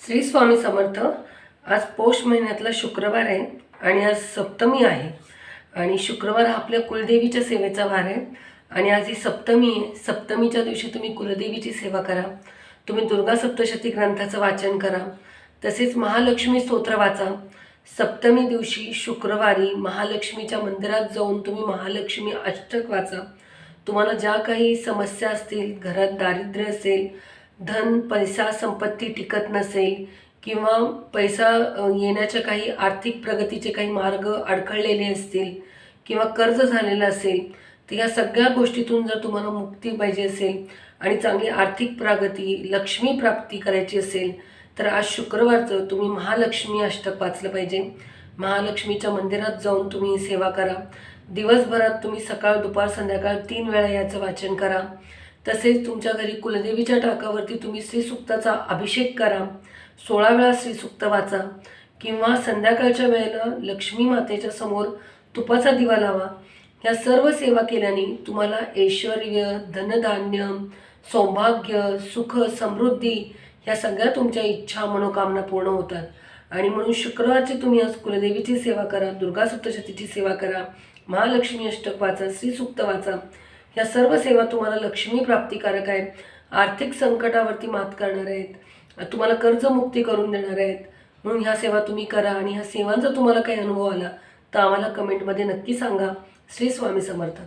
श्री स्वामी समर्थ आज पौष महिन्यातला शुक्रवार आहे आणि आज सप्तमी आहे. आणि शुक्रवार हा आपल्या कुलदेवीच्या सेवेचा वार आहे. आणि आज ही सप्तमी आहे. सप्तमीच्या दिवशी तुम्ही कुलदेवीची सेवा करा. तुम्ही दुर्गा सप्तशती ग्रंथाचं वाचन करा. तसेच महालक्ष्मी स्तोत्र वाचा. सप्तमी दिवशी शुक्रवारी महालक्ष्मीच्या मंदिरात जाऊन तुम्ही महालक्ष्मी अष्टक वाचा. तुम्हाला ज्या काही समस्या असतील घरात दारिद्र्य असेल धन पैसा संपत्ती टिकत नसेल किंवा पैसा येण्याच्या काही आर्थिक प्रगतीचे काही मार्ग अडखळलेले असतील किंवा कर्ज झालेलं असेल तर या सगळ्या गोष्टीतून जर तुम्हाला मुक्ती पाहिजे असेल आणि चांगली आर्थिक प्रगती लक्ष्मी प्राप्ती करायची असेल तर आज शुक्रवारचं तुम्ही महालक्ष्मी अष्टक वाचलं पाहिजे. महालक्ष्मीच्या मंदिरात जाऊन तुम्ही सेवा करा. दिवसभरात तुम्ही सकाळ दुपार संध्याकाळ तीन वेळा याचं वाचन करा. तसेच तुमच्या घरी कुलदेवीच्या टाकावरती तुम्ही श्रीसुक्ताचा अभिषेक करा. सोळा वेळा श्रीसुक्त वाचा. किंवा संध्याकाळच्या वेळेला लक्ष्मी मातेच्या समोर तुपाचा दिवा लावा. ह्या सर्व सेवा केल्याने तुम्हाला ऐश्वर धनधान्य सौभाग्य सुख समृद्धी ह्या सगळ्या तुमच्या इच्छा मनोकामना पूर्ण होतात. आणि म्हणून शुक्रवारची तुम्ही आज कुलदेवीची सेवा करा दुर्गा सप्तशतीची सेवा करा महालक्ष्मी अष्टक वाचा श्रीसुक्त वाचा. ह्या सर्व सेवा तुम्हाला लक्ष्मी प्राप्तिकारक आहेत आर्थिक संकटावरती मात करणार आहेत तुम्हाला कर्जमुक्ती करून देणार आहेत. म्हणून ह्या सेवा तुम्ही करा आणि ह्या सेवांचा तुम्हाला काही अनुभव आला तर आम्हाला कमेंटमध्ये नक्की सांगा. श्री स्वामी समर्थ.